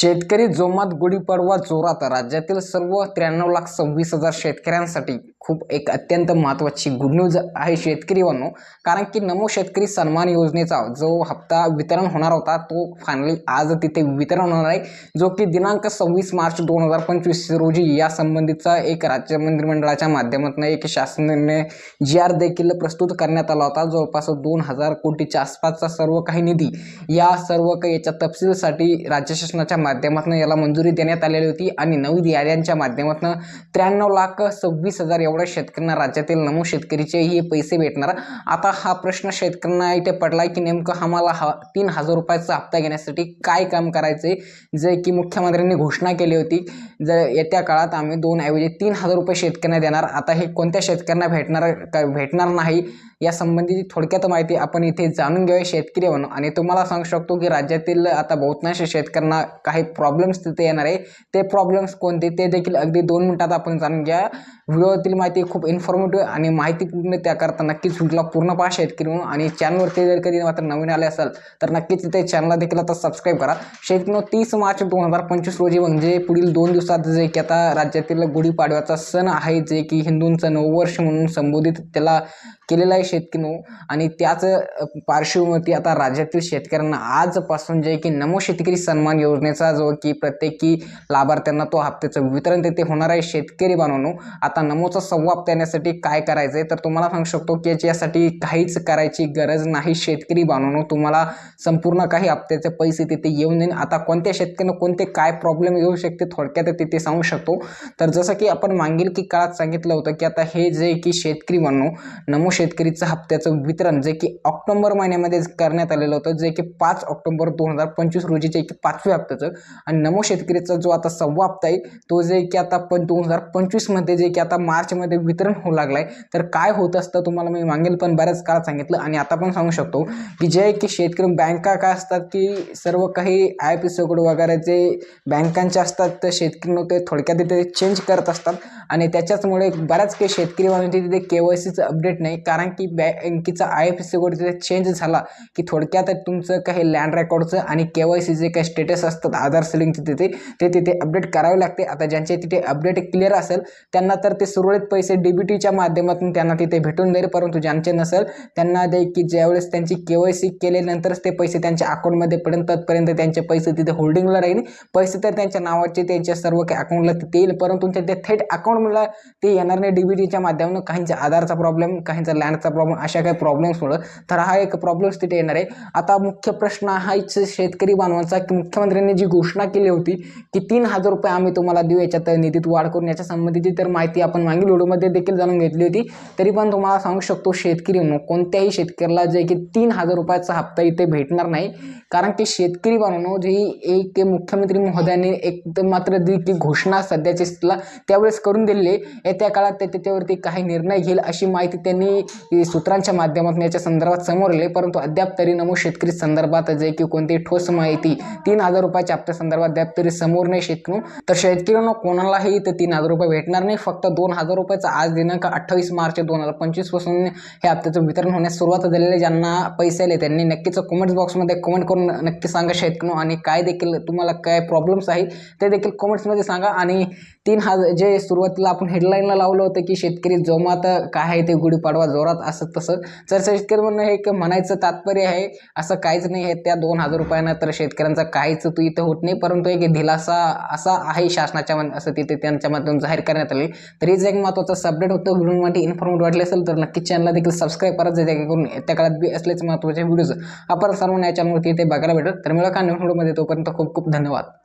शेतकरी जोमात गुढीपाडवा जोरात राज्यातील सर्व त्र्याण्णव लाख सव्वीस हजार शेतकऱ्यांसाठी. खूप एक अत्यंत महत्त्वाची गुड न्यूज आहे शेतकरी वनो कारण की नमो शेतकरी सन्मान योजनेचा जो हप्ता वितरण होणार होता तो फायनली आज तिथे वितरण होणार आहे. जो की दिनांक सव्वीस मार्च दोन हजार पंचवीस रोजी या संबंधीचा एक राज्य मंत्रिमंडळाच्या माध्यमातून एक शासनाने जी आर देखील प्रस्तुत करण्यात आला होता. जवळपास दोन हजार कोटीच्या आसपासचा सर्व काही निधी या सर्व काही याच्या तपशीलसाठी राज्य शासनाच्या माध्यमातून याला मंजुरी देण्यात आलेली होती. आणि नवीन याद्यांच्या माध्यमातून त्र्याण्णव लाख सव्वीस हजार एवढ्या शेतकऱ्यांना राज्यातील नमो शेतकरीचे हे पैसे भेटणार. आता हा प्रश्न शेतकऱ्यांना इथे पडला की नेमकं आम्हाला हा तीन हजार रुपयाचा हप्ता घेण्यासाठी काय काम करायचे जे की मुख्यमंत्र्यांनी घोषणा केली होती जर येत्या काळात आम्ही दोन ऐवजी तीन हजार रुपये शेतकऱ्यांना देणार. आता हे कोणत्या शेतकऱ्यांना भेटणार का भेटणार नाही या संबंधीची थोडक्यात माहिती आपण इथे जाणून घेऊया शेतकरी म्हणून आणि तुम्हाला सांगू शकतो की राज्यातील आता बहुतांश शेतकऱ्यांना काही प्रॉब्लेम्स तिथे येणार आहे. ते प्रॉब्लेम्स कोणते? ते देखील अगदी दोन मिनिटात आपण जाणून घ्या. व्हिडिओतील माहिती खूप इन्फॉर्मेटिव्ह आणि माहितीपूर्ण त्याकरता नक्कीच व्हिडिओला पूर्ण पहा शेतकरी म्हणून आणि चॅनलवरती जर कधी मात्र नवीन आले असाल तर नक्कीच ते चॅनलला देखील आता सबस्क्राईब करा. शेतकरी तीस मार्च दोन हजार पंचवीस रोजी म्हणजे पुढील दोन दिवसात जे की आता राज्यातील गुढीपाडव्याचा सण आहे जे की हिंदूंचं नववर्ष म्हणून संबोधित त्याला केलेला आहे शेतकरी. आणि त्याच अ, पार्श्वभूमीवरती आता राज्यातील शेतकऱ्यांना आजपासून जे की नमो शेतकरी सन्मान योजनेचा जो की प्रत्येकी लाभार्थ्यांना तो हप्त्याचं वितरण तिथे होणार आहे. शेतकरी बनवणं आता नमोचा सव्वा हप्ता येण्यासाठी काय करायचं आहे तर तुम्हाला सांगू शकतो की याच्यासाठी काहीच करायची गरज नाही. शेतकरी बनवणं तुम्हाला संपूर्ण काही हप्त्याचे पैसे तिथे येऊन देईन. आता कोणत्या शेतकऱ्यांना कोणते काय प्रॉब्लेम येऊ शकते थोडक्यात तिथे सांगू शकतो. तर जसं की आपण मागील की काळात सांगितलं होतं की आता हे जे की शेतकरी बनवणं नमो शेतकरीचं हप्त्याचं वितरण जे की ऑक्टोबर महिन्यामध्ये करण्यात आलेलं होतं जे की पाच ऑक्टोबर दोन हजार पंचवीस रोजी जे की पाचव्या हप्त्याचं. आणि नमो शेतकरीचा जो आता सव्वा हप्ता आहे तो जे की आता पण दोन हजार पंचवीसमध्ये जे की आता मार्चमध्ये वितरण होऊ लागलं आहे तर काय होत असतं तुम्हाला मी मागेल पण बऱ्याच काळात सांगितलं आणि आता पण सांगू शकतो की जे की शेतकरी बँका काय असतात की सर्व काही आय पी कोड वगैरे जे बँकांचे असतात तर शेतकरी ते थोडक्यात तिथे चेंज करत असतात. आणि त्याच्याचमुळे बऱ्याच काही शेतकरी म्हणजे तिथे के वाय सीचं अपडेट नाही. कारण की बँकेचा आय एफ सी कोड तिथे चेंज झाला की थोडक्यात तुमचं काही लँड रेकॉर्डचं आणि के वाय सी जे काही स्टेटस असतात आधार लिंकचे तिथे ते तिथे अपडेट करावे लागते. आता ज्यांचे तिथे अपडेट क्लिअर असेल त्यांना तर ते सुरळीत पैसे डी बी टीच्या माध्यमातून त्यांना तिथे भेटून जाईल परंतु ज्यांचे नसेल त्यांना दे की ज्यावेळेस त्यांची के वाय सी केल्यानंतरच ते पैसे त्यांच्या अकाउंटमध्ये पडेल तत्पर्यंत त्यांचे पैसे तिथे होल्डिंगला राहील. पैसे तर त्यांच्या नावाचे त्यांच्या सर्व काही अकाउंटला तिथे येईल परंतु त्यांच्या थेट अकाउंटला ते येणार नाही. डी बी टीच्या माध्यमातून काहींचा आधारचा प्रॉब्लेम काहींचा लँडचा प्रॉब्लेम अशा काही प्रॉब्लेम्समुळं तर हा एक प्रॉब्लेम्स तिथे येणार आहे. आता मुख्य प्रश्न हाच शेतकरी बांधवांचा की मुख्यमंत्र्यांनी जी घोषणा केली होती की तीन हजार रुपये आम्ही तुम्हाला देऊ याच्यात निधीत वाढ करून याच्या संबंधीची तर माहिती आपण मागील व्हिडिओमध्ये देखील जाणून घेतली होती. तरी पण तुम्हाला सांगू शकतो शेतकरी म्हणून कोणत्याही शेतकऱ्याला जे की तीन हजार रुपयाचा हप्ता इथे भेटणार नाही. कारण की शेतकरी बनवणं जे एक मुख्यमंत्री महोदयांनी एकदम मात्र जी घोषणा सध्याच्या स्थितीला त्यावेळेस करून दिलेली येत्या काळात ते त्याच्यावरती काही निर्णय घेईल अशी माहिती त्यांनी सूत्रांच्या माध्यमातून याच्या संदर्भात समोर आले परंतु अद्याप तरी नमो शेतकरी संदर्भात जे की कोणतीही ठोस माहिती तीन हजार रुपयाच्या हप्त्या संदर्भात अद्याप तरी समोर नाही शेतकरी. तर शेतकऱ्यांना कोणालाही इथं तीन हजार रुपये भेटणार नाही. फक्त दोन हजार रुपयाचा आज दिनांक अठ्ठावीस मार्च दोन हजार पंचवीसपासून हे हप्त्याचं वितरण होण्यास सुरुवात झालेली आहे. ज्यांना पैसे आले त्यांनी नक्कीच कमेंट बॉक्समध्ये कमेंट करून नक्की सांगा शेतकरी आणि काय देखील तुम्हाला काय प्रॉब्लेम्स आहेत ते देखील कमेंट्समध्ये सांगा. आणि तीन हजार जे सुरुवातीला आपण हेडलाईनला लावलं होतं की शेतकरी जोमात काय आहे ते गुढीपाडवा जोरात असं तसं. तर शेतकरी म्हणणं हे एक म्हणायचं तात्पर्य आहे असं काहीच नाही आहे. त्या दोन हजार रुपयानं तर शेतकऱ्यांचा काहीच तू इथं होत नाही परंतु एक दिलासा असा आहे शासनाच्या मन- असं तिथे त्यांच्या माध्यमातून जाहीर करण्यात आले तर हेच एक महत्त्वाचं सबडेट होतं. व्हिडिओमध्ये इन्फॉर्मेट वाटले असेल तर नक्कीच चॅनलला देखील सबस्क्राईब करा जेणेकरून त्या काळात बी असलेच महत्त्वाचे व्हिडिओज आपण सर्वांना या चॅनलवरती इथे बघायला भेटत तर मिळा का? नवीन व्हिडिओमध्ये तोपर्यंत खूप खूप धन्यवाद.